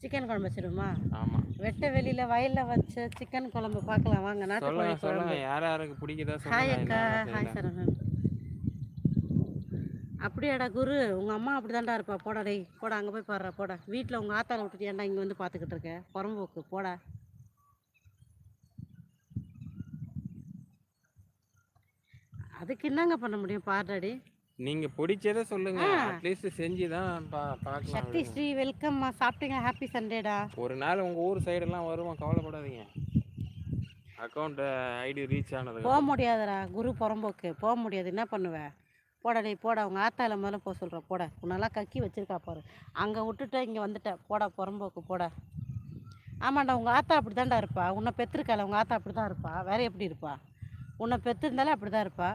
Chicken குழம்பு வச்சிருமா ஆமா. வெட்ட வெளியில வயல்ல வச்ச சிக்கன் குழம்பு பார்க்கலாம். வாங்க நாட்டுக்கோழி குழம்பு. யார் யாருக்கு பிடிக்குதோ ஹாய் அக்கா ஹாய். சரவணன். அப்படியாடா குரு உங்க அம்மா அப்படிதான்டா இருப்பா. போடா டேய் போடா அங்க போய் பாடுறா போடா. வீட்டில் உங்க ஆத்தால விட்டுட்டு ஏன்டா இங்க வந்து பார்த்துக்கிட்டு இருக்க? புறம்போக்கு போடா. அதுக்கு என்னங்க பண்ண முடியும்? பாடுறாடி நீங்க பிடிச்சதை சொல்லுங்க. அட்லீஸ்ட் செஞ்சு தான் பார்க்கலாம் சக்தி. ஸ்ரீ வெல்கம்மா சாப்பிட்டீங்க ஹாப்பி சண்டேடா. ஒரு நாள் உங்க ஊர் சைடெல்லாம் வருவோம் கவலைப்படாதீங்க. அக்கௌண்ட் ஐடி ரீச் ஆனது போக முடியாதுடா. குரு புறம்போக்கு. போக முடியாது. என்ன பண்ணுவ? போடா டேய் போடா. உங்க ஆத்தால முதல்ல போக சொல்ற. போட. உன்னெல்லாம் கக்கி வச்சிருக்கா பாரு. அங்க விட்டுட்ட இங்க வந்துட்ட. போடா புறம்போக்கு போடா. ஆமாண்டா உங்க ஆத்தா அப்படிதான்டா இருப்பா. உன்னை பெற்றிருக்கால உங்க ஆத்தா அப்படிதான் இருப்பா. வேற எப்படி இருப்பா? உன்னை பெற்றிருந்தாலே அப்படிதான் இருப்பா.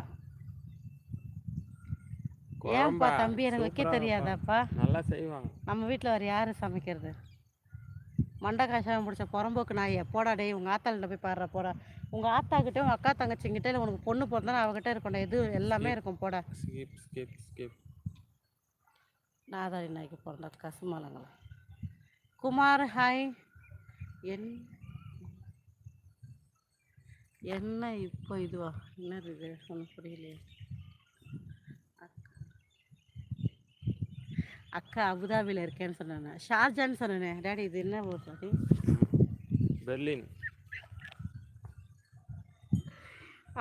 ஏன்பா குழம்பா? தம்பி எனக்கு வைக்க தெரியாதாப்பா. நல்லா செய்வாங்க. நம்ம வீட்டில் வேறு யார் சமைக்கிறது? மண்டை காய்ச்சாம பிடிச்ச புறம்போக்கு நாயை. போடா டேய் உங்கள் ஆத்தாள்கிட்ட போய் பாடுற போடா. உங்கள் ஆத்தாக்கிட்ட உங்கள் அக்கா தங்கச்சிங்கிட்ட இல்லை உனக்கு பொண்ணு பிறந்தா அவகிட்ட இருக்கணும் இது எல்லாமே இருக்கும் போடா. ஸ்கிப் ஸ்கிப் ஸ்கிப் நாதாரி நாய்க்கு பிறந்தா கசுமாலங்களா குமார் ஹாய் என் என்ன இப்போ இதுவா? என்னது இது? ஒன்றும் புரியலையே. அக்கா அபுதாபியில் இருக்கேன்னு சொன்னேன் ஷார்ஜான்னு சொன்னேனே. டேடி இது என்ன ஊர் டாடி பெர்லின்.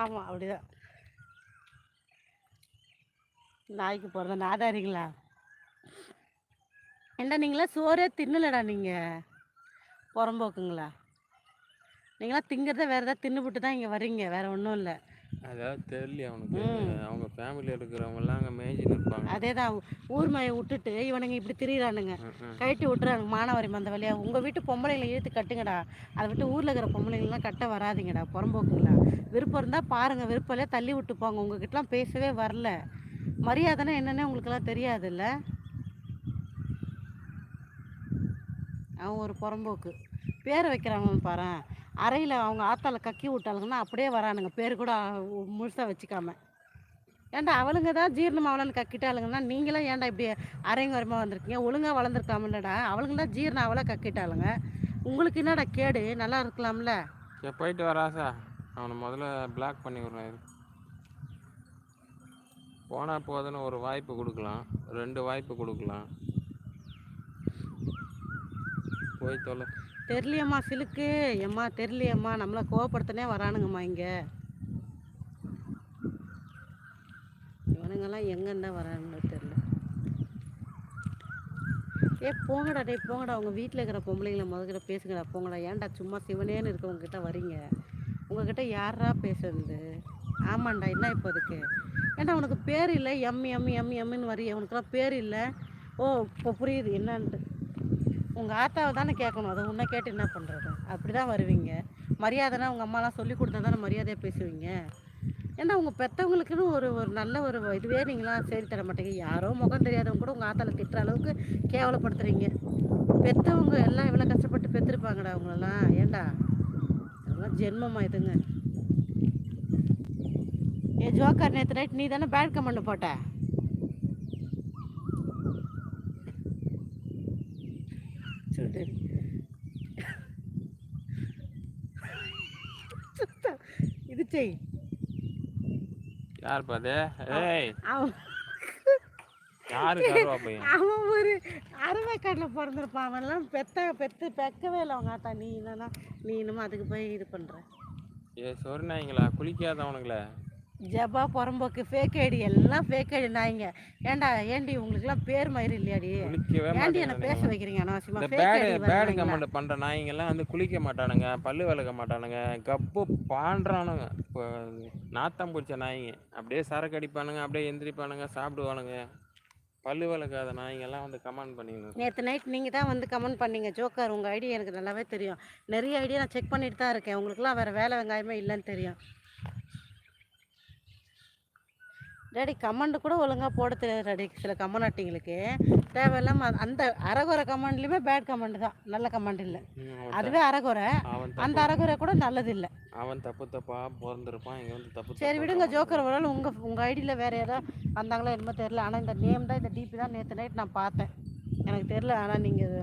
ஆமாம் அப்படிதான். நாய்க்கு பிறந்த நாதாரிங்களா? ஏண்டா நீங்களா சோறே தின்னலடா நீங்கள் புறம்போக்குங்களா? நீங்களாம் திங்கிறத வேறு ஏதாவது தின்னுபிட்டு தான் இங்கே வரீங்க வேறு ஒன்றும் இல்லை. அதாவது தெரியல அவனுக்கு. அவங்க ஃபேமிலியில் இருக்கிறவங்கலாம் அங்கே மேய்ஞ்சின்னு இருப்பாங்க அதே தான் ஊர் மயை விட்டுட்டு இவனுங்க இப்படி திரியிறானுங்க. கழட்டி விட்டுறாங்க மானவரி மந்த வழியா. உங்கள் வீட்டு பொம்பளைங்களை இழுத்து கட்டுங்கடா. அதை விட்டு ஊரில் இருக்கிற பொம்பளைங்களாம் கட்ட வராதீங்கடா புறம்போக்குங்களா விருப்பம் இருந்தால் பாருங்கள் விருப்பம் இல்லையா தள்ளி விட்டு போங்க. உங்ககிட்டலாம் பேசவே வரல. மரியாதைன்னா என்னன்னே உங்களுக்கெல்லாம் தெரியாதுல்ல. அவன் ஒரு புறம்போக்கு. பேர் வைக்கிறாங்கன்னு பாரேன் அறையில் அவங்க ஆத்தால கக்கி விட்டாளுங்கன்னா அப்படியே வரானுங்க. பேர் கூட முழுசாக வச்சுக்காம. ஏன்டா அவளுங்க தான் ஜீரணம் அவளன்னு கக்கிட்டாளுங்கன்னா நீங்களாம் ஏன்டா இப்படி அரைங்க வரமா வந்திருக்கீங்க ஒழுங்காக வளர்ந்துருக்காமல்லடா அவளுங்களாம் ஜீரணம் அவளை கக்கிட்டாளுங்க. உங்களுக்கு என்னடா கேடு? நல்லா இருக்கலாம்ல? போயிட்டு வராசா அவனை முதல்ல பிளாக் பண்ணி விடுறேன். போனால் போதுன்னு ஒரு வாய்ப்பு கொடுக்கலாம். ரெண்டு வாய்ப்பு கொடுக்கலாம். போய் தொலை. தெரியலையம்மா சிலுக்கு. எம்மா தெரியலையம்மா நம்மளை கோவப்படுத்தனே வரானுங்கம்மா இங்கே. இவனுங்கெல்லாம் எங்கேருந்தா வரானுங்களோ தெரியல. ஏ போங்கடா டேய் போங்கடா. உங்கள் வீட்டில் இருக்கிற பொம்பளைங்களை முதக்கிட்ட பேசுங்கடா போங்கடா. ஏன்டா சும்மா சிவனேன்னு இருக்கவங்ககிட்ட வரீங்க? உங்ககிட்ட யாரா பேசுறது? ஆமாண்டா என்ன இப்போ அதுக்கு? ஏன்டா உனக்கு பேர் இல்லை? எம் எம் எம் எம்னு வரி உனக்குலாம் பேர் இல்லை? ஓ இப்போ புரியுது என்னன்ட்டு. உங்கள் ஆத்தாவை தானே கேட்கணும். அதை உன்னை கேட்டு என்ன பண்ணுறது அப்படி தான் வருவீங்க. மரியாதைனா உங்கள் அம்மாலாம் சொல்லி கொடுத்தா தானே மரியாதையாக பேசுவீங்க? ஏன்னா உங்கள் பெற்றவங்களுக்குன்னு ஒரு ஒரு நல்ல ஒரு இதுவே நீங்களாம் சரி தர மாட்டீங்க. யாரோ முகம் தெரியாதவங்க கூட உங்கள் ஆத்தாவில் திட்டுற அளவுக்கு கேவலப்படுத்துறீங்க. பெற்றவங்க எல்லாம் இவ்வளோ கஷ்டப்பட்டு பெற்றிருப்பாங்கடா அவங்களெல்லாம் ஏன்டா அதெல்லாம் ஜென்மமாக இதுங்க. ஏ ஜோக்கர் நேற்று நைட் நீ தானே பேட் கமெண்ட் போட்ட? சுடு இது செய். யார் பாது? ஏய். அவன் ஒரு அறுவைக்காட்டில் பிறந்திருப்பான். அவன்லாம் பெத்த பெத்து பெக்கவே இல்லை அவங்க ஆத்தா. நீ என்னன்னா நீ இன்னும் அதுக்கு போய் இது பண்ணுற ஏ சொன்னாங்களா குளிக்காதவனுங்களே. ஜபா புறம்போக்கு ஃபேக் ஐடி எல்லாம் ஃபேக் ஐடி நாய்ங்க ஏன்டா ஏண்டி உங்களுக்குலாம் பேர் மயிறு இல்லையாடி? ஏன்டி என்னை பேச வைக்கிறீங்க அனாவசியமா? பேடு பேடு கமெண்ட் பண்ற நாய்ங்கெல்லாம் வந்து குளிக்க மாட்டானுங்க பல்லு விளக்க மாட்டானுங்க. கப்பு பாண்டுறானுங்க. இப்போ நாத்தம் பிடிச்ச நாய்ங்க. அப்படியே சரக்கு அடிப்பானுங்க அப்படியே எந்திரிப்பானுங்க சாப்பிடுவானுங்க. பல்லு விளக்காத நாய்ங்கெல்லாம் வந்து கமெண்ட் பண்ணிக்கணும். நேற்று நைட் நீங்கள் தான் வந்து கமெண்ட் பண்ணீங்க. ஜோக்கர் உங்கள் ஐடி எனக்கு நல்லாவே தெரியும். நிறைய ஐடியா நான் செக் பண்ணிட்டு தான் இருக்கேன். உங்களுக்குலாம் வேறு வேலை வெங்காயமே இல்லைன்னு தெரியும். டேடி கமெண்ட் கூட ஒழுங்காக போட தெரியாது டேடி சில கமெண்டாட்டிங்களுக்கு தேவையில்லாம அ- அந்த அறகுறை கமெண்ட்லேயுமே பேட் கமெண்ட் தான். நல்ல கமெண்ட் இல்லை. அதுவே அறகுறை அந்த அறகுறை கூட நல்லது இல்லை அவன் தப்பு தப்பா பிறந்திருப்பான் இங்க வந்து தப்பு சரி விடுங்க ஜோக்கர். நாள் உங்கள் உங்கள் ஐடியில் வேறு யாராவது வந்தாங்களோ என்னமோ தெரில ஆனால் இந்த நேம் தான் இந்த டிபி தான் நேற்று நைட் நான் பார்த்தேன். எனக்கு தெரில ஆனால் நீங்கள்